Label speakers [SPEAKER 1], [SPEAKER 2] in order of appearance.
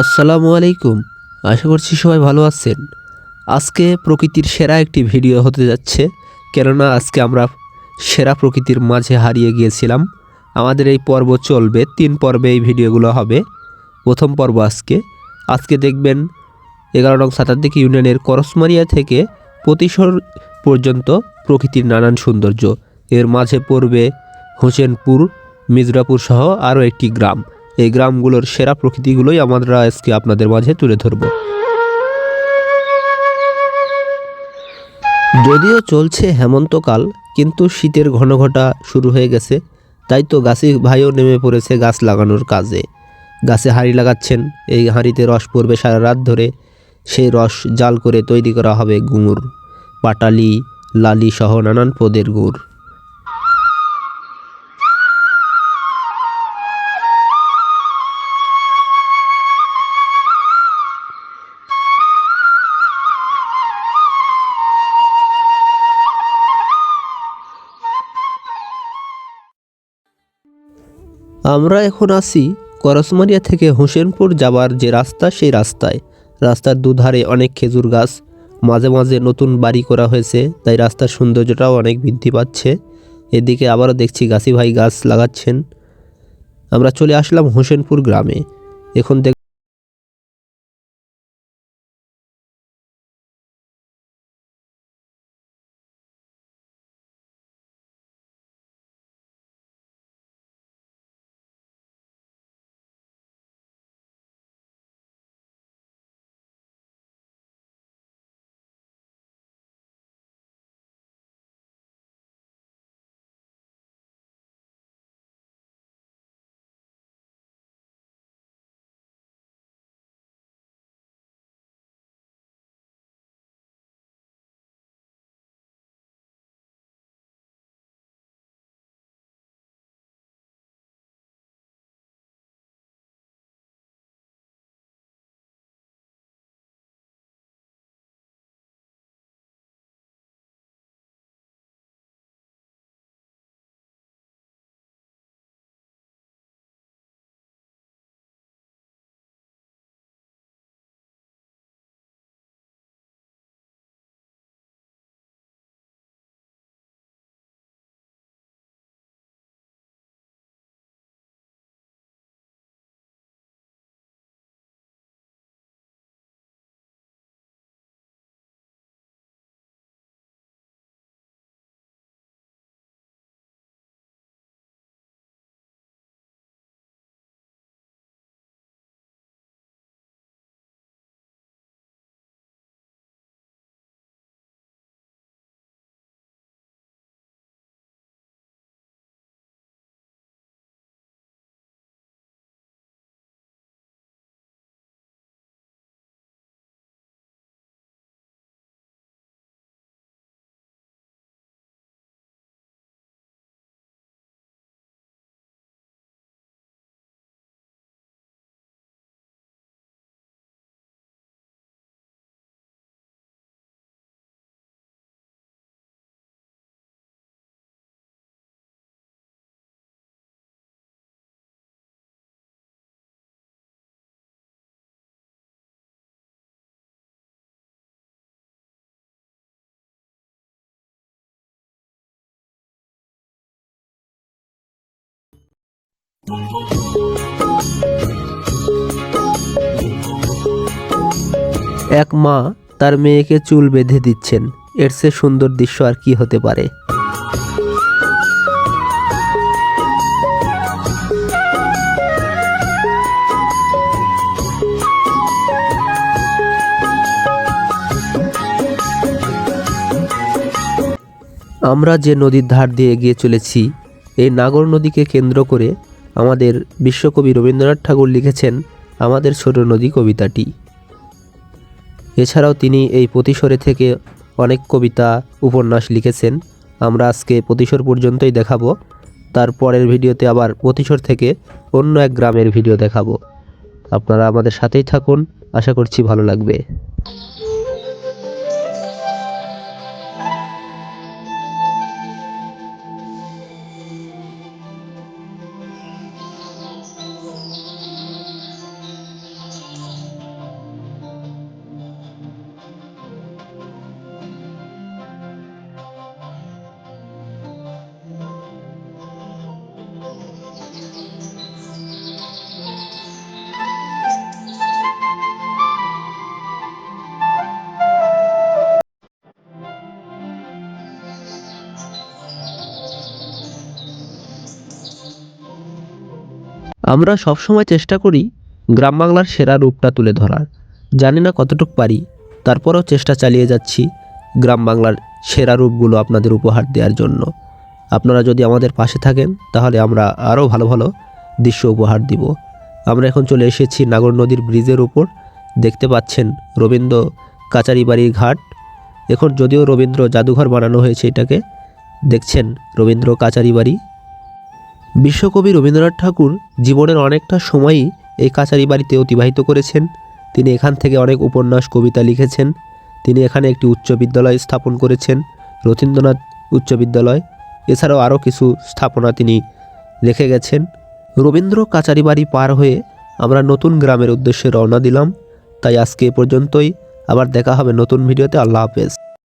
[SPEAKER 1] আসসালামু আলাইকুম। আশা করছি সবাই ভালো আছেন। আজকে প্রকৃতির সেরা একটি ভিডিও হতে যাচ্ছে। কেননা আজকে আমরা সেরা প্রকৃতির মাঝে হারিয়ে গিয়েছিলাম। আমাদের এই পর্ব চলবে, তিন পর্বে এই ভিডিওগুলো হবে। প্রথম পর্ব আজকে। আজকে দেখবেন এগারো নং সাতাদ্দিক ইউনিয়নের করসমারিয়া থেকে প্রতিশোর পর্যন্ত প্রকৃতির নানান সৌন্দর্য। এর মাঝে পড়বে হোসেনপুর মিজরাপুর সহ আরও একটি গ্রাম। এই গ্রামগুলোর সেরা প্রকৃতিগুলোই আমরা আজকে আপনাদের মাঝে তুলে ধরব। যদিও চলছে হেমন্তকাল, কিন্তু শীতের ঘন ঘটা শুরু হয়ে গেছে, তাই তো গাছি ভাইও নেমে পড়েছে গাছ লাগানোর কাজে। গাছে হাঁড়ি লাগাচ্ছেন, এই হাঁড়িতে রস পড়বে সারা রাত ধরে। সেই রস জাল করে তৈরি করা হবে গুড়, পাটালি, লালি সহ নানান পদের গুড়। আমরা এখন আসি করসমারিয়া থেকে হোসেনপুর যাবার যে রাস্তা, সেই রাস্তায়। রাস্তার দুধারে অনেক খেজুর গাছ, মাঝে মাঝে নতুন বাড়ি করা হয়েছে, তাই রাস্তার সৌন্দর্যটাও অনেক বৃদ্ধি পাচ্ছে। এদিকে আবারও দেখছি গাছি ভাই গাছ লাগাচ্ছেন। আমরা চলে আসলাম হোসেনপুর গ্রামে। এখন দেখ এক মা তার মেয়েকে চুল বেঁধে দিচ্ছেন। এর চেয়ে সুন্দর দৃশ্য আর কি হতে পারে? আমরা যে নদীর ধার দিয়ে এগিয়ে চলেছি, এই নাগর নদীকে কেন্দ্র করে আমাদের বিশ্বকবি রবীন্দ্রনাথ ঠাকুর লিখেছেন আমাদের ছোট নদী কবিতাটি। এছাড়াও তিনি এই প্রতিশোরে থেকে অনেক কবিতা, উপন্যাস লিখেছেন। আমরা আজকে প্রতিশোর পর্যন্তই দেখাবো। তার পরের ভিডিওতে আবার প্রতিশোর থেকে অন্য এক গ্রামের ভিডিও দেখাবো। আপনারা আমাদের সাথেই থাকুন। আশা করছি ভালো লাগবে। আমরা সবসময় চেষ্টা করি গ্রাম বাংলার সেরা রূপটা তুলে ধরার। জানি না কতটুক পারি, তারপরেও চেষ্টা চালিয়ে যাচ্ছি গ্রাম বাংলার সেরা রূপগুলো আপনাদের উপহার দেওয়ার জন্য। আপনারা যদি আমাদের পাশে থাকেন, তাহলে আমরা আরও ভালো ভালো দৃশ্য উপহার দিব। আমরা এখন চলে এসেছি নাগর নদীর ব্রিজের উপর। দেখতে পাচ্ছেন রবীন্দ্র কাচারি বাড়ির ঘাট। এখন যদিও রবীন্দ্র জাদুঘর বানানো হয়েছে এটাকে, দেখছেন রবীন্দ্র কাচারি বাড়ি বিশ্বকবি রবীন্দ্রনাথ ঠাকুর জীবনের অনেকটা সময়ই এই কাচারি বাড়িতে অতিবাহিত করেছেন। তিনি এখান থেকে অনেক উপন্যাস, কবিতা লিখেছেন। তিনি এখানে একটি উচ্চ বিদ্যালয় স্থাপন করেছেন, রথীন্দ্রনাথ উচ্চ বিদ্যালয়। এছাড়াও আরও কিছু স্থাপনা তিনি রেখে গেছেন। রবীন্দ্র কাচারি বাড়ি পার হয়ে আমরা নতুন গ্রামের উদ্দেশ্যে রওনা দিলাম। তাই আজকে এ পর্যন্তই। আবার দেখা হবে নতুন ভিডিওতে। আল্লাহ হাফেজ।